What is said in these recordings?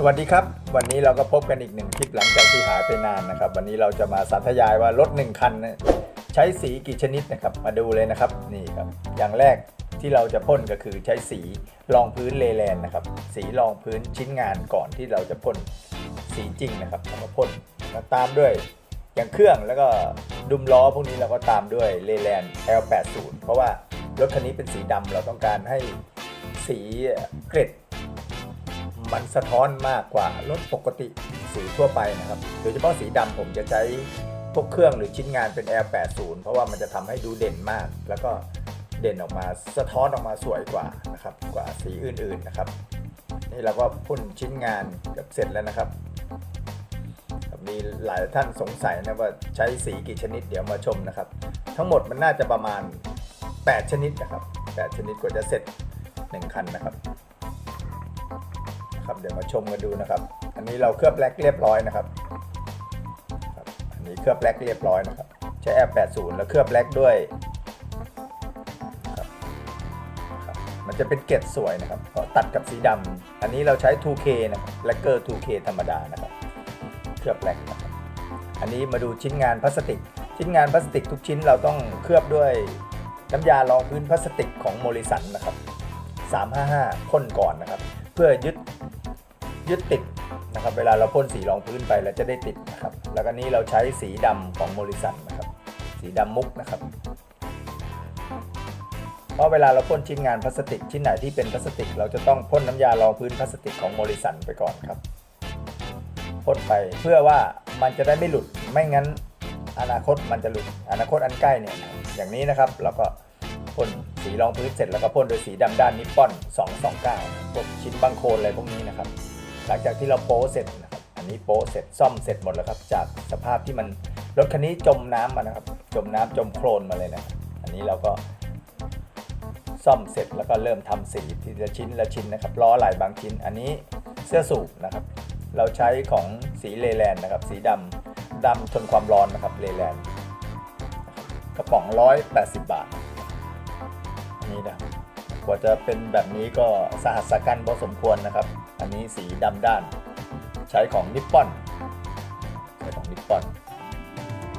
สวัสดีครับ วันนี้เราก็พบกันอีกหนึ่งคลิปหลังจากที่หายไปนานนะครับ วันนี้เราจะมาสาธยายว่ารถหนึ่งคันใช้สีกี่ชนิดนะครับ มาดูเลยนะครับนี่ครับ อย่างแรกที่เราจะพ่นก็คือใช้สีรองพื้นเลแลนนะครับ สีรองพื้นชิ้นงานก่อนที่เราจะพ่นสีจริงนะครับแล้วก็พ่นแล้วตามด้วยอย่างเครื่องแล้วก็ดุมล้อพวกนี้เราก็ตามด้วยเลแลน L80 เพราะว่ารถคันนี้เป็นสีดำเราต้องการให้สีเกรด มันสะท้อนมากกว่ารถปกติสีทั่วไปนะครับ โดยเฉพาะสีดำผมจะใช้พวกเครื่องหรือชิ้นงานเป็น L80 เพราะว่ามันจะทำให้ดูเด่นมาก แล้วก็เด่นออกมาสะท้อนออกมาสวยกว่านะครับกว่าสีอื่นๆนะครับ นี่เราก็พ่นชิ้นงานเกับเสร็จแล้วนะครับมีหลายท่านสงสัยนะว่าใช้สีกี่ชนิดเดี๋ยวมาชมนะครับ ทั้งหมดมันน่าจะประมาณ 8 ชนิดนะครับ 8 ชนิดกว่าจะเสร็จ 1 คันนะครับ ครับ เดี๋ยวมาชมกันดูนะครับ อันนี้เราเคลือบแบล็กเรียบร้อยนะครับอันนี้เคลือบแบล็กเรียบร้อยนะครับใช้ F80 แล้วเคลือบแบล็กด้วยมันจะเป็นเกล็ดสวยนะครับตัดกับสีดำอันนี้เราใช้ 2K นะครับแล็กเกอร์ 2K ธรรมดานะครับเคลือบแบล็กนะครับอันนี้มาดูชิ้นงานพลาสติก ชิ้นงานพลาสติกทุกชิ้นเราต้องเคลือบด้วยน้ำยารองพื้นพลาสติกของโมลิสันนะครับ 355พ่นก่อนนะครับ เพื่อยึด ยึดติดนะครับเวลาเราพ่นสีรองพื้นไปเราจะได้ติดนะครับ แล้วก็นี้เราใช้สีดำของโมลิสันนะครับ สีดำมุกนะครับ เพราะเวลาเราพ่นชิ้นงานพลาสติกชิ้นไหนที่เป็นพลาสติก เราจะต้องพ่นน้ำยารองพื้นพลาสติกของโมลิสันไปก่อนครับพ่นไปเพื่อว่ามันจะได้ไม่หลุดไม่งั้นอนาคตมันจะหลุดอนาคตอันใกล้เนี่ยอย่างนี้นะครับเราก็พ่นสีรองพื้นเสร็จแล้วก็พ่นโดวยสีดำด้านนิปปอน 229พวกชิ้นบางโคลนอะไรพวกนี้นะครับ หลังจากที่เราโป๊เสร็จนะครับอันนี้โป๊เสร็จซ่อมเสร็จหมดแล้วครับ จากสภาพที่มันรถคันนี้จมน้ำมานะครับ จมน้ำจมโคลนมาเลยนะอันนี้เราก็ซ่อมเสร็จแล้วก็เริ่มทำสีทีละชิ้นละชิ้นนะครับล้อหลายบางชิ้น อันนี้เสื้อสูบนะครับ เราใช้ของสีเลแลนนะครับ สีดำดำทนความร้อนนะครับเลแลนกระป๋อง180บาทอันนี้นะกว่าจะเป็นแบบนี้ก็สหัสกันพอสมควรนะครับ อันนี้สีดำด้าน ใช้ของนิปปอนใช้ของนิปปอน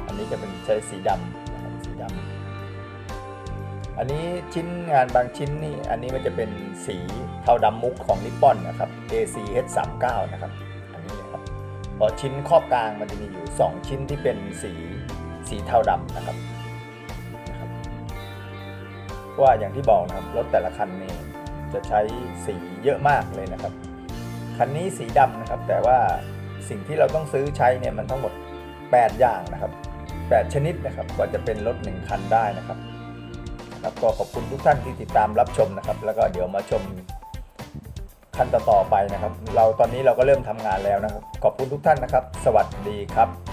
อันนี้จะเป็นใช้สีดำนะครับสีดำอันนี้ชิ้นงานบางชิ้นนี่อันนี้มันจะเป็นสีเทาดำมุกของนิปปอนนะครับ ACH39 นะครับอันนี้นะครับพอชิ้นครอบกลางมันจะมีอยู่ 2 ชิ้นที่เป็นสีสีเทาดำนะครับว่าอย่างที่บอกนะครับรถแต่ละคันนี่จะใช้สีเยอะมากเลยนะครับ คันนี้สีดำนะครับ แต่ว่าสิ่งที่เราต้องซื้อใช้เนี่ยมันทั้งหมด 8 อย่างนะครับ 8 ชนิดนะครับกว่าจะเป็นรถ 1 คันได้นะครับครับก็ขอบคุณทุกท่านที่ติดตามรับชมนะครับ แล้วก็เดี๋ยวมาชมคันต่อๆไปนะครับ เราตอนนี้เราก็เริ่มทำงานแล้วนะครับ ขอบคุณทุกท่านนะครับ สวัสดีครับ